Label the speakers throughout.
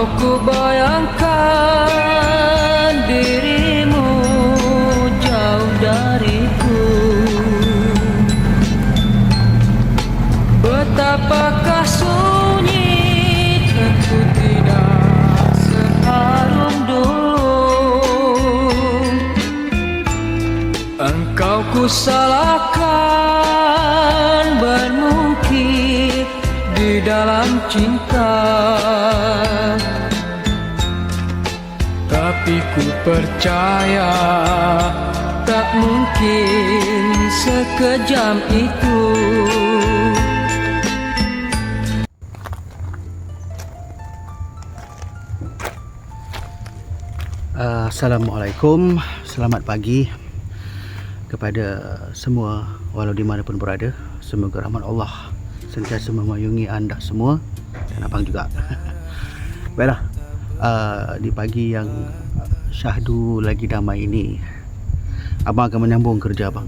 Speaker 1: Ku bayangkan dirimu jauh dariku. Betapakah sunyi tentu tidak seharum dulu Engkau ku salahkan bermungkir di dalam cinta. Tapi ku percaya tak mungkin sekejam itu.
Speaker 2: Uh, Assalamualaikum. Selamat pagi Kepada semua Walau di mana pun berada. Semoga rahmat Allah Sentiasa memayungi anda semua Dan abang juga Baiklah uh, Di pagi yang Syahdu lagi damai ini Abang akan menyambung kerja abang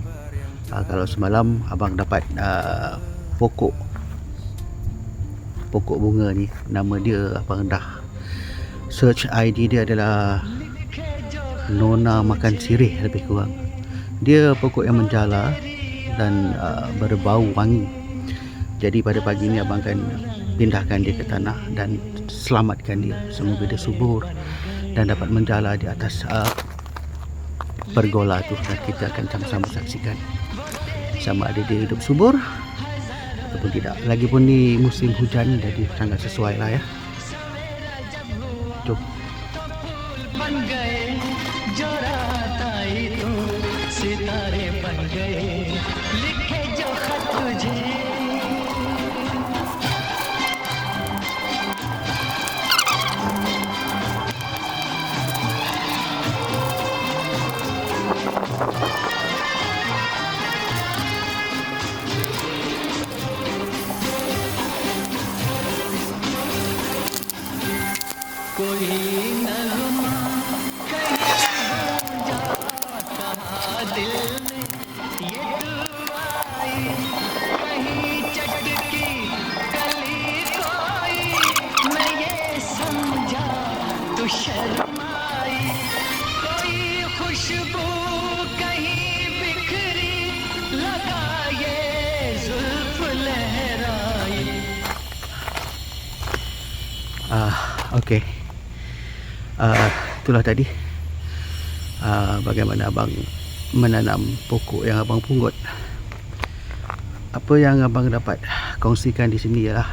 Speaker 2: uh, Kalau semalam Abang dapat uh, Pokok Pokok bunga ni Nama dia Abang dah Search ID dia adalah Nona makan sirih lebih kurang. Dia pokok yang menjala dan uh, berbau wangi. Jadi pada pagi ini abang akan pindahkan dia ke tanah dan selamatkan dia. Semoga dia subur dan dapat menjala di atas uh, pergola tu dan kita akan sama-sama saksikan sama ada dia hidup subur ataupun tidak. Lagipun ni musim hujan jadi sangat sesuai lah ya. Jom.
Speaker 3: बन गए जो रात आई तो सितारे बन गए लिखे जो खत तुझे कोई नगमा दिल में ये कहीं चटकी गली कोई समझा तू कोई खुशबू कहीं बिखरी लगा ये जुल्फ लहराई
Speaker 2: okey. Ah, itulah tadi. Ah, bagaimana abang menanam pokok yang abang punggut. Apa yang abang dapat kongsikan di sini ialah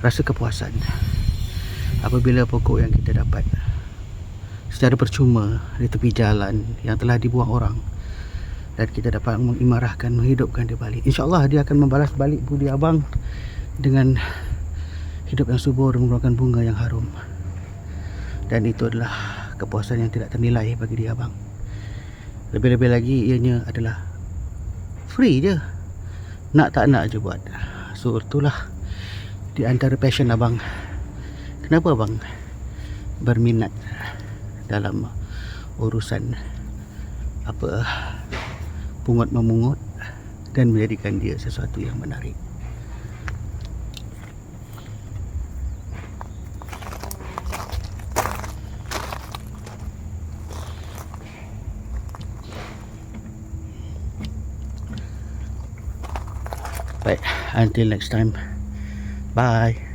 Speaker 2: rasa kepuasan apabila pokok yang kita dapat secara percuma di tepi jalan yang telah dibuang orang dan kita dapat mengimarahkan menghidupkan dia balik insyaallah dia akan membalas balik budi abang dengan hidup yang subur mengeluarkan bunga yang harum dan itu adalah kepuasan yang tidak ternilai bagi dia abang. Lebih-lebih lagi ianya adalah free je. Nak tak nak je buat. So itulah di antara passion abang. Kenapa abang berminat dalam urusan apa pungut memungut dan menjadikan dia sesuatu yang menarik Baik, until next time. Bye.